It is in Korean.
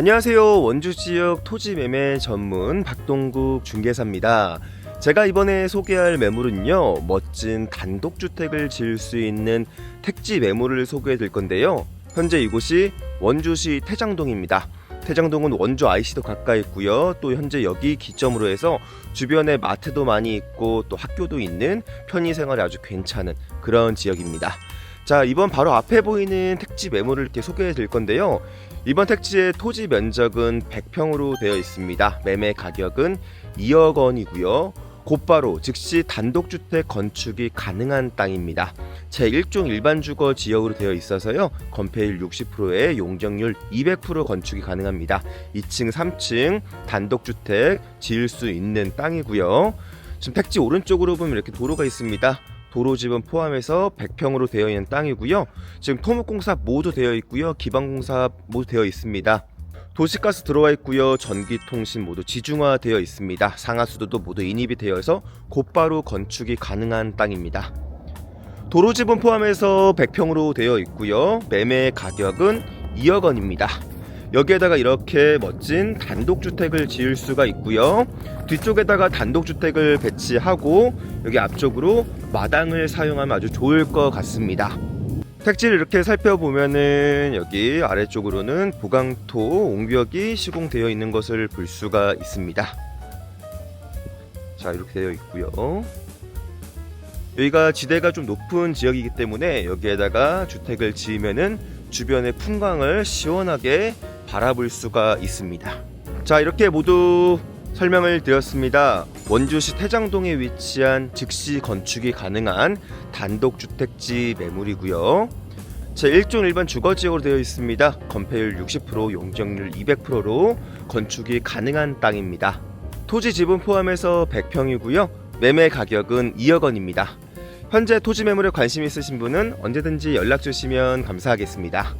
안녕하세요. 원주 지역 토지 매매 전문 박동국 중개사입니다. 제가 이번에 소개할 매물은요, 멋진 단독주택을 지을 수 있는 택지 매물을 소개해 드릴 건데요. 현재 이곳이 원주시 태장동입니다. 태장동은 원주 IC도 가까이 있고요. 또 현재 여기 기점으로 해서 주변에 마트도 많이 있고 또 학교도 있는 편의 생활이 아주 괜찮은 그런 지역입니다. 자, 이번 바로 앞에 보이는 택지 매물을 이렇게 소개해 드릴 건데요. 이번 택지의 토지 면적은 100평으로 되어 있습니다. 매매 가격은 2억 원이고요. 곧바로 즉시 단독주택 건축이 가능한 땅입니다. 제1종 일반 주거 지역으로 되어 있어서요. 건폐율 60%에 용적률 200% 건축이 가능합니다. 2층, 3층 단독주택 지을 수 있는 땅이고요. 지금 택지 오른쪽으로 보면 이렇게 도로가 있습니다. 도로집은 포함해서 100평으로 되어 있는 땅이고요. 지금 토목공사 모두 되어 있고요. 기반공사 모두 되어 있습니다. 도시가스 들어와 있고요. 전기통신 모두 지중화 되어 있습니다. 상하수도도 모두 인입이 되어서 곧바로 건축이 가능한 땅입니다. 도로집은 포함해서 100평으로 되어 있고요. 매매 가격은 2억 원입니다. 여기에다가 이렇게 멋진 단독주택을 지을 수가 있고요. 뒤쪽에다가 단독주택을 배치하고 여기 앞쪽으로 마당을 사용하면 아주 좋을 것 같습니다. 택지를 이렇게 살펴보면은 여기 아래쪽으로는 보강토 옹벽이 시공되어 있는 것을 볼 수가 있습니다. 자 이렇게 되어 있고요. 여기가 지대가 좀 높은 지역이기 때문에 여기에다가 주택을 지으면은 주변의 풍광을 시원하게 바라볼 수가 있습니다. 자 이렇게 모두 설명을 드렸습니다. 원주시 태장동에 위치한 즉시 건축이 가능한 단독주택지 매물이고요. 제1종 일반 주거지역으로 되어 있습니다. 건폐율 60%, 용적률 200%로 건축이 가능한 땅입니다. 토지 지분 포함해서 100평이고요. 매매 가격은 2억 원입니다. 현재 토지 매물에 관심 있으신 분은 언제든지 연락 주시면 감사하겠습니다.